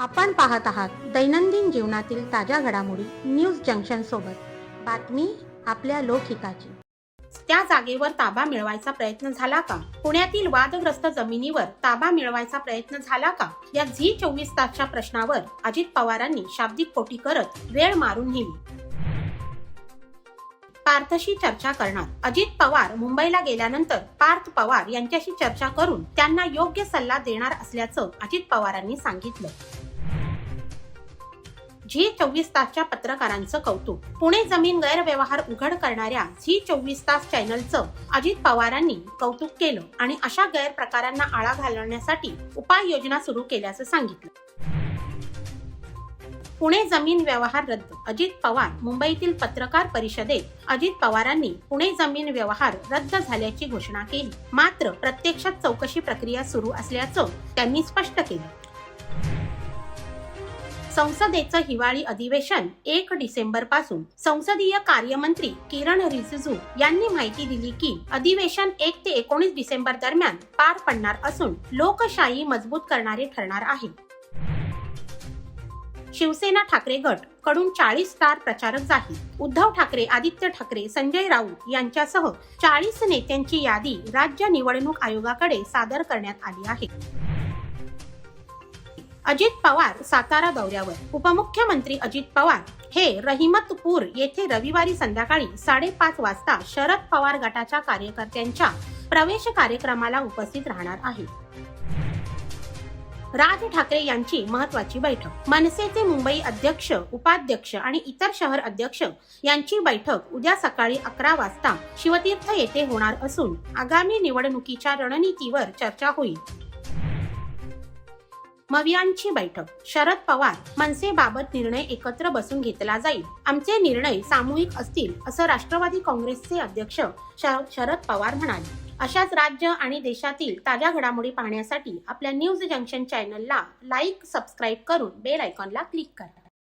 आपण पाहत आहात दैनंदिन जीवनातील ताज्या घडामोडी न्यूज जंक्शन सोबत. बातमी आपल्या लोकहिताची. त्या जागेवर ताबा मिळवायचा प्रयत्न झाला का? पुण्यातील वादग्रस्त जमिनीवर ताबा मिळवायचा प्रयत्न झाला का? या झी चोवीस तासच्या प्रश्नावर अजित पवारांनी शाब्दिक पोटी करत वेळ मारून नेली. पार्थशी चर्चा करणार. अजित पवार मुंबईला गेल्यानंतर पार्थ पवार यांच्याशी चर्चा करून त्यांना योग्य सल्ला देणार असल्याचं अजित पवारांनी सांगितलं. झी चोवीस तासच्या पत्रकारांचं कौतुक. पुणे जमीन गैरव्यवहार उघड करणाऱ्या झी चोवीस तास चॅनलचं अजित पवारांनी कौतुक केलं आणि अशा गैरप्रकारांना आळा घालण्यासाठी उपाययोजना सुरू केल्याचं सांगितलं. पुणे जमीन व्यवहार रद्द. अजित पवार मुंबईतील पत्रकार परिषदेत अजित पवारांनी पुणे जमीन व्यवहार रद्द झाल्याची घोषणा केली. मात्र प्रत्यक्षात चौकशी प्रक्रिया सुरू असल्याचं त्यांनी स्पष्ट केलं. संसदेचं हिवाळी अधिवेशन एक डिसेंबरपासून संसदीय कार्यमंत्री किरण रिजिजू यांनी माहिती दिली की अधिवेशन एक ते एकोणीस डिसेंबर दरम्यान पार पडणार असून लोकशाही मजबूत करणारे ठरणार आहे. शिवसेना ठाकरे गटकडून चाळीस स्टार प्रचारक जाहीर. उद्धव ठाकरे आदित्य ठाकरे संजय राऊत यांच्यासह चाळीस नेत्यांची यादी राज्य निवडणूक आयोगाकडे सादर करण्यात आली आहे. अजित पवार सातारा दौऱ्यावर. उपमुख्यमंत्री अजित पवार. हे रहिमतपूर येथे रविवारी संध्याकाळी साडेपाच वाजता शरद पवार गटाच्या कार्यकर्त्यांच्या प्रवेश कार्यक्रमाला उपस्थित राहणार आहे राज ठाकरे यांची महत्वाची बैठक. मनसेचे मुंबई अध्यक्ष उपाध्यक्ष आणि इतर शहर अध्यक्ष यांची बैठक उद्या सकाळी अकरा वाजता शिवतीर्थ येथे होणार असून आगामी निवडणुकीच्या रणनीतीवर चर्चा होईल. मवियांची बैठक. शरद पवार मनसेबाबत निर्णय एकत्र बसून घेतला जाईल. आमचे निर्णय सामूहिक असतील असं राष्ट्रवादी काँग्रेसचे अध्यक्ष शरद पवार म्हणाले. अशाच राज्य आणि देशातील ताज्या घडामोडी पाहण्यासाठी आपल्या न्यूज जंक्शन चॅनलला लाईक सबस्क्राईब करून बेल आयकॉनला क्लिक करा.